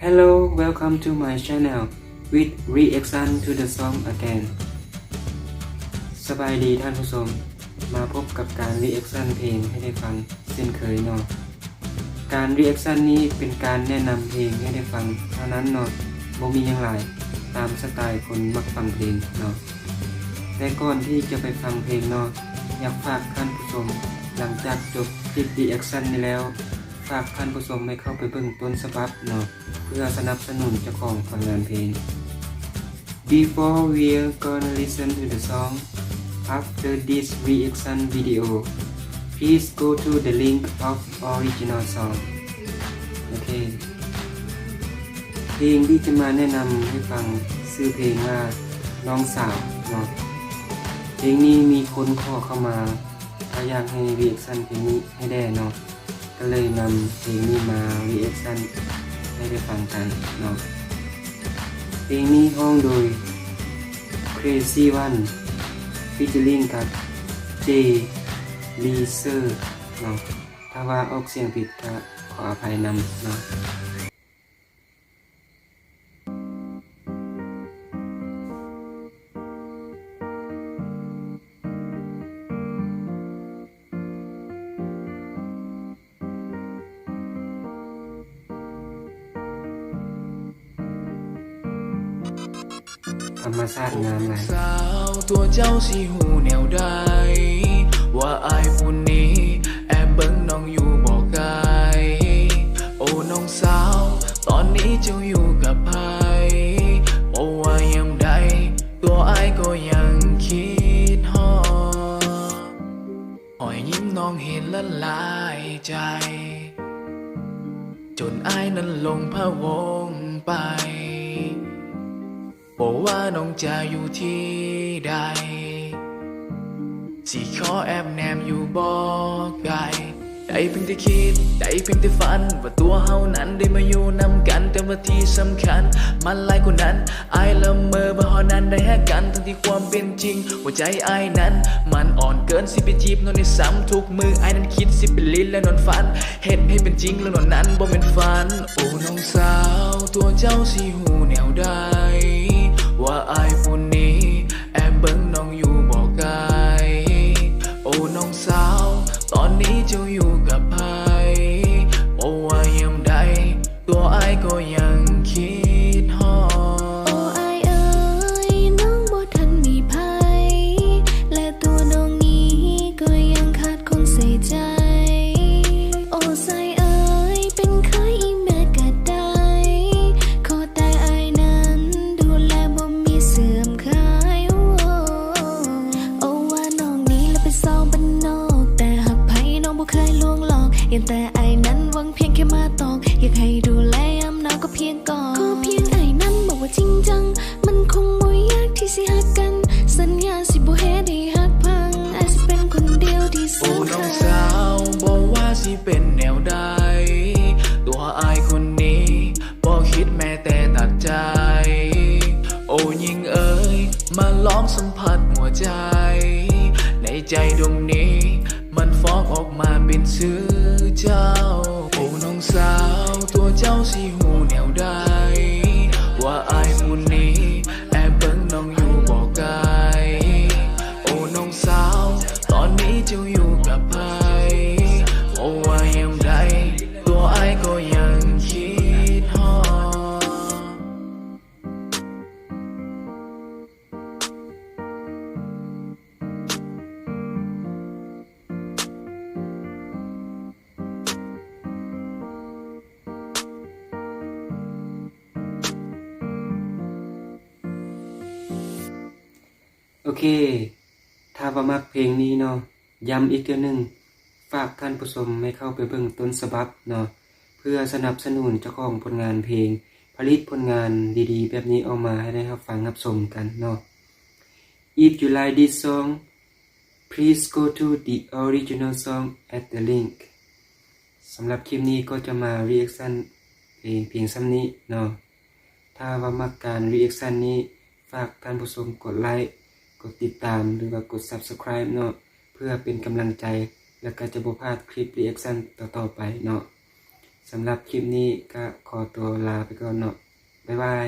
Hello welcome to my channel with reaction to the song again สบายดีท่านผู้ชม มาพบกับการ reaction เพลงให้ได้ฟังเช่นเคยเนาะ การ reaction นี้เป็นการแนะนำเพลงให้ได้ฟังเท่านั้นเนาะบ่มีอย่างไรตามสไตล์คนมักฟังเพลงเนาะแต่ก่อนที่จะไปฟังเพลงเนาะอยากฝากท่านผู้ชม หลังจากจบคลิป reaction นี้แล้ว ฝากท่านผู้ชมให้เข้าไปเบิ่งต้นฉบับเนาะเพื่อสนับสนุนเจ้าของผลงานเพลง Before we're gonna listen to the song after this reaction video please go to the link of original song โอเค เพลงที่จะมาแนะนำให้ฟังชื่อเพลงว่าน้องสาวเนาะเพลงนี้มีคนขอเข้ามาเขาอยากให้ reaction เพลงนี้ให้ได้ เลยนำเพลงนี้มาวีเอชั่นให้ได้ฟังกันเนาะเพลงนี้ห้องโดย Crazy One ฟิจิลิงกับ J l e s e r เนาะถ้าว่าออกเสียงผิดก็ขออภัยนำเนาะ รรมชาติงามหลายสาวตัวเจ้าสิหูแนวใด ว่าอายผู้นี้ แอบเบิ่งน้องอยู่บอกไกลโอ้น้องสาว ตอนนี้เจ้าอยู่กับไผบอกว่ายังใด ตัวอายก็ยังคิดฮอดหอยยิ้มน้องเห็นละลายใจ จนอายนั้นลงพะวงไป บอกว่าน้องจะอยู่ที่ใด สิขอแอบแนมอยู่บอกไกลได้เพียงแต่คิด ได้เพียงแต่ฝัน ว่าตัวเฮานั้นได้มาอยู่นำกัน แต่ว่าที่สำคัญ มันหลายคนนั้นไอละเมอว่าเฮานั้นได้แฮกกัน ทั้งที่ความเป็นจริง หัวใจไอายนั้น มันอ่อนเกินสิไปจีบนอนในซ้ำทุกมือไอายนั้นคิดสิเป็นลิ้นและนอนฝัน เห็นให้เป็นจริงแล้วนอนนั้นบ่เป็นฝัน โอ้น้องสาว ตัวเจ้าสิหูแนวใด ว่าอายผู้นี้ แอบเบิ้งน้องอยู่บอกไกลโอ้น้องสาว ตอนนี้เจ้าอยู่กับ สิหักกัน สัญญาสิบ่เฮ็ดให้หักพังอายสิเป็นคนเดียวที่สำคัญโอ้น้องสาวบอกว่าสิเป็นแนวใด ตัวอายคนนี้บอกคิดแม้แต่ตัดใจ โอ้ยิ่งเอ๋ยมาล้องสัมผัสหัวใจ ในใจดวงนี้ มันฟ้องออกมาเป็นชื่อเจ้า โอ้น้องสาวตัวเจ้าสิหูแนวใดว่า โอเค ถ้าว่ามักเพลงนี้เนาะ ย้ำอีกเทื่อหนึง ฝากท่านผู้ชมให้เข้าไปเบิ่งต้นฉบับเนาะ เพื่อสนับสนุนเจ้าของผลงานเพลง ผลิตผลงานดีๆ แบบนี้ออกมาให้ได้รับฟังรับชมกันเนาะ If you like this song please go to the original song at the link สำหรับคลิปนี้ก็จะมา reaction เพลงเพียงซ้ำนี้เนาะ ถ้าว่ามักการ reaction นี้ฝากท่านผู้ชมกดไลค์ กดติดตามหรือว่ากด subscribe เนาะเพื่อเป็นกำลังใจ และก็จะบ่พลาดคลิป reaction ต่อๆไปเนาะสำหรับคลิปนี้ก็ขอตัวลาไปก่อนเนาะบ๊ายบาย